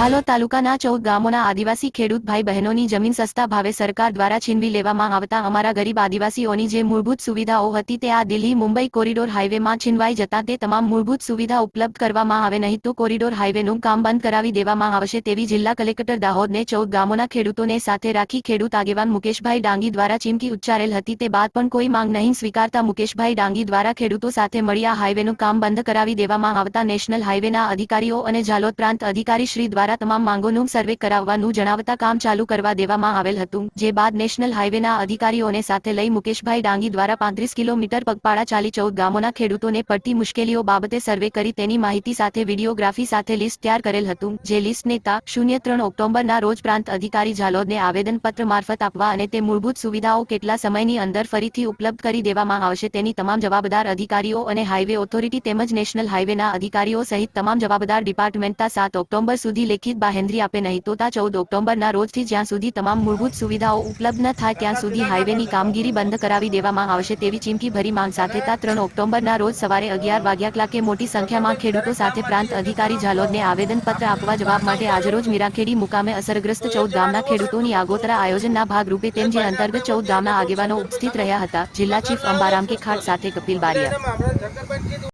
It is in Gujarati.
ઝાલોદ તાલુકાના ચૌદ ગામોના આદિવાસી ખેડૂત ભાઈ બહેનોની જમીન સસ્તા ભાવે સરકાર દ્વારા છીનવી લેવામાં આવતા અમારા ગરીબ આદિવાસીઓની જે મૂળભૂત સુવિધાઓ હતી તે આ દિલ્હી મુંબઈ કોરિડોર હાઈવેમાં છીનવાઈ જતા તે તમામ મૂળભૂત સુવિધા ઉપલબ્ધ કરવામાં આવે નહીં તો કોરિડોર હાઈવેનું કામ બંધ કરાવી દેવામાં આવશે તેવી જિલ્લા કલેક્ટર દાહોદને ચૌદ ગામોના ખેડૂતોને સાથે રાખી ખેડૂત આગેવાન મુકેશભાઈ ડાંગી દ્વારા ચીમકી ઉચ્ચારેલ હતી તે બાદ પણ કોઈ માંગ નહીં સ્વીકારતા મુકેશભાઈ ડાંગી દ્વારા ખેડૂતો સાથે મળી આ હાઈવેનું કામ બંધ કરાવી દેવામાં આવતા નેશનલ હાઈવેના અધિકારીઓ અને ઝાલોદ પ્રાંત અધિકારી શ્રી દ્વારા તમામ માંગોનું સર્વે કરાવવાનું જણાવતા કામ ચાલુ કરવા દેવામાં આવેલ હતું, જે બાદ નેશનલ હાઈવેના અધિકારીઓને સાથે લઈ મુકેશભાઈ ડાંગી દ્વારા પાંત્રીસ કિલોમીટર પગપાળા ચાલી ચૌદ ગામોના ખેડૂતોને પડતી મુશ્કેલીઓ બાબતે સર્વે કરી તેની માહિતી સાથે વિડીયોગ્રાફી સાથે લિસ્ટ તૈયાર કરેલ હતું, જે લિસ્ટ નેતા શૂન્ય ત્રણ ઓક્ટોબરના રોજ પ્રાંત અધિકારી ઝાલોદને આવેદનપત્ર મારફત આપવા અને તે મૂળભૂત સુવિધાઓ કેટલા સમયની અંદર ફરીથી ઉપલબ્ધ કરી દેવામાં આવશે તેની તમામ જવાબદાર અધિકારીઓ અને હાઈવે ઓથોરિટી તેમજ નેશનલ હાઈવેના અધિકારીઓ સહિત તમામ જવાબદાર ડિપાર્ટમેન્ટના સાત ઓક્ટોબર સુધી લેખિત બાહેંધરી આપે નહીં તો તા ચૌદ ઓક્ટોબરના રોજથી જ્યાં સુધી તમામ મૂળભૂત સુવિધાઓ ઉપલબ્ધ ન થાય ત્યાં સુધી હાઈવેની કામગીરી બંધ કરાવી દેવામાં આવશે તેવી ચીમકી ભરી માંગ સાથે તા ત્રણ ઓક્ટોબરના રોજ સવારે અગિયાર વાગ્યા કલાકે મોટી સંખ્યામાં ખેડૂતો સાથે પ્રાંત અધિકારી ઝાલોદને આવેદનપત્ર આપવા જવાબ માટે આજરોજ મીરાખેડી મુકામે અસરગ્રસ્ત ચૌદ ગામના ખેડૂતોની આગોતરા આયોજનના ભાગરૂપે તેમ જે અંતર્ગત ચૌદ ગામના આગેવાનો ઉપસ્થિત રહ્યા હતા, જિલ્લા ચીફ અંબારામ કે ખાટ સાથે કપિલ બારિયા.